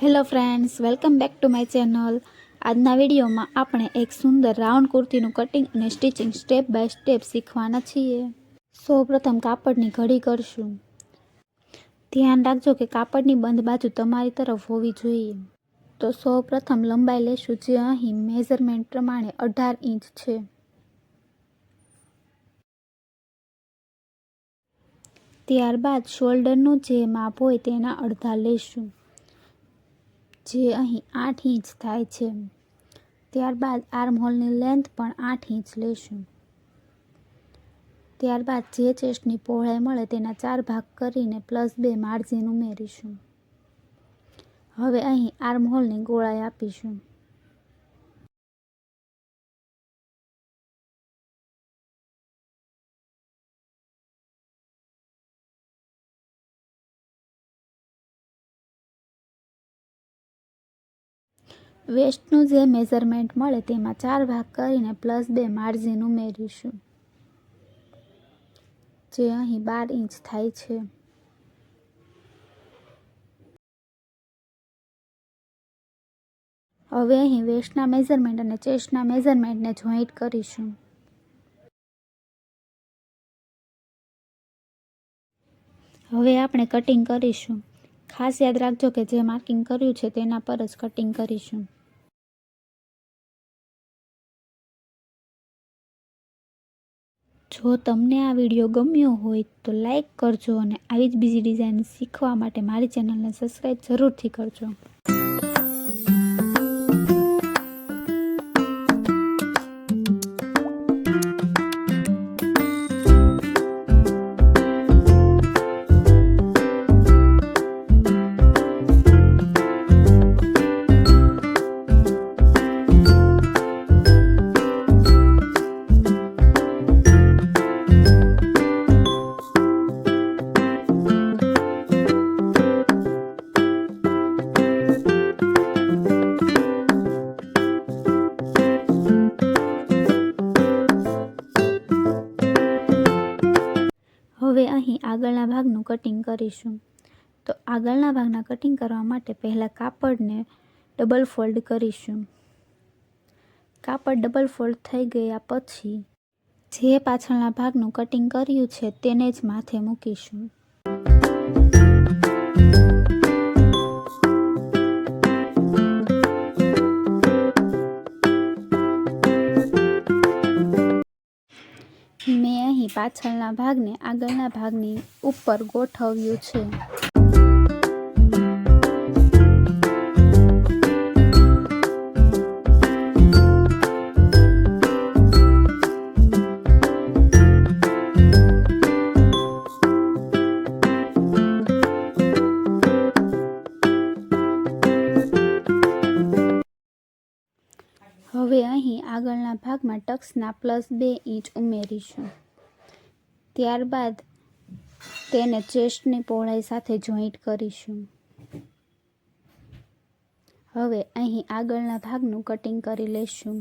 Hello friends welcome back to my channel આજના વિડીયોમાં આપણે એક સુંદર રાઉન્ડ કુર્તીનું કટિંગ અને સ્ટિચિંગ સ્ટેપ બાય સ્ટેપ શીખવાના છીએ. સૌપ્રથમ કાપડની ઘડી કરશું. ધ્યાન રાખજો કે કાપડની બંધ બાજુ તમારી તરફ હોવી જોઈએ. તો સૌપ્રથમ લંબાઈ લેશું જે અહીં મેઝરમેન્ટ પ્રમાણે અઢાર ઇંચ છે. ત્યારબાદ શોલ્ડરનું જે માપ હોય તેના અડધા લેશું. જે અહીં આઠ ઇંચ થાય છે. ત્યારબાદ આર્મ હોલની લેન્થ પણ આઠ ઇંચ લઈશું ત્યારબાદ જે ચેસ્ટની પહોળાઈ મળે તેના ચાર ભાગ કરીને પ્લસ બે માર્જિન ઉમેરીશું. હવે અહીં આર્મ હોલની ગોળાઈ આપીશું. વેસ્ટનું જે મેઝરમેન્ટ મળે તેમાં ચાર ભાગ કરીને પ્લસ બે માર્જિન ઉમેરીશું. જે અહીં બાર ઇંચ થાય છે. હવે અહીં વેસ્ટના મેઝરમેન્ટ અને ચેસ્ટના મેઝરમેન્ટને જોઈન્ટ કરીશું. હવે આપણે કટિંગ કરીશું. ખાસ યાદ રાખજો કે જે માર્કિંગ કર્યું છે તેના પર જ કટિંગ કરીશું. જો તમને આ વીડિયો ગમ્યો હોય તો લાઈક કરજો અને આવી જ બીજી ડિઝાઇન શીખવા માટે મારી ચેનલને સબસ્ક્રાઈબ જરૂરથી કરજો. આગળના ભાગનું કટિંગ કરીશું. તો આગળના ભાગના કટિંગ કરવા માટે પહેલાં કાપડને ડબલ ફોલ્ડ કરીશું. કાપડ ડબલ ફોલ્ડ થઈ ગયા પછી જે પાછળના ભાગનું કટિંગ કર્યું છે તેને જ માથે મૂકીશું. પાછળના ભાગને આગળના ભાગની ઉપર ગોઠવ્યું છે. હવે અહીં આગળના ભાગમાં ટક્સના પ્લસ બે ઇંચ ઉમેરીશું. ત્યારબાદ તેને ચેસ્ટની પહોળાઈ સાથે જોઈન્ટ કરીશું. હવે અહીં આગળના ભાગનું કટિંગ કરી લેશું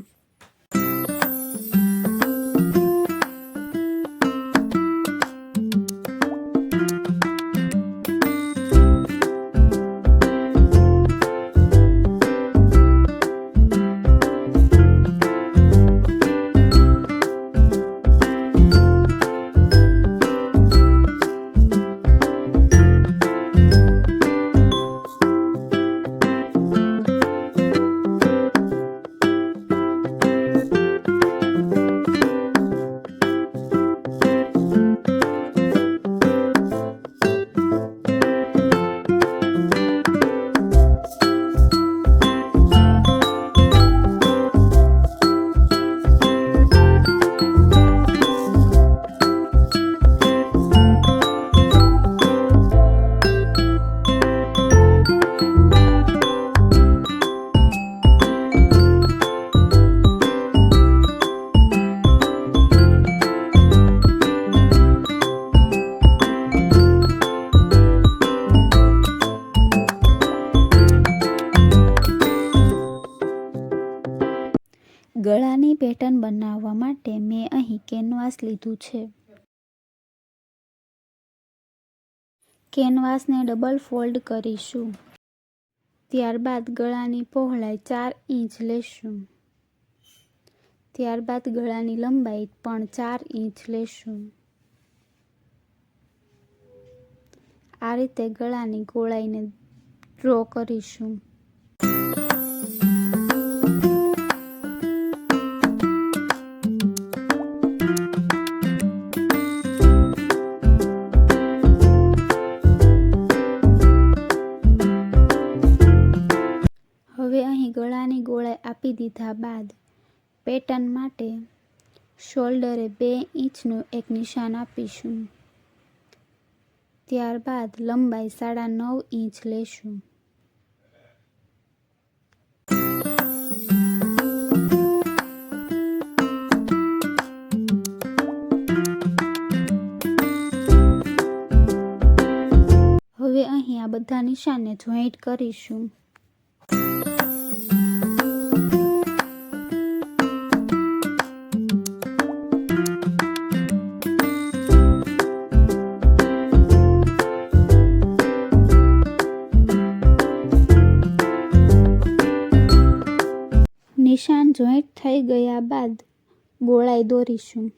લીધું છે. કેનવાસને ડબલ ફોલ્ડ કરીશું. ત્યારબાદ ગળાની પહોળાઈ ચાર ઇંચ લેશું. ત્યારબાદ ગળાની લંબાઈ પણ ચાર ઇંચ લેશું. આ રીતે ગળાની ગોળાઈને ડ્રો કરીશું. ગળાની ગોળાઈ આપી દીધા બાદ પેટર્ન માટે શોલ્ડરે બે ઇંચનું એક નિશાન આપીશું. ત્યારબાદ લંબાઈ સાડા નવ ઇંચ લેશું. હવે અહીં આ બધા નિશાનને જોઈન્ટ કરીશું. જોઈન્ટ થઈ ગયા બાદ ગોળાઈ દોરીશું.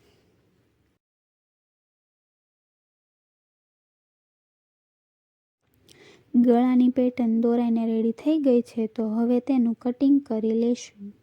ગળાની પેટર્ન દોરાઈને રેડી થઈ ગઈ છે, તો હવે તેનું કટિંગ કરી લેશું.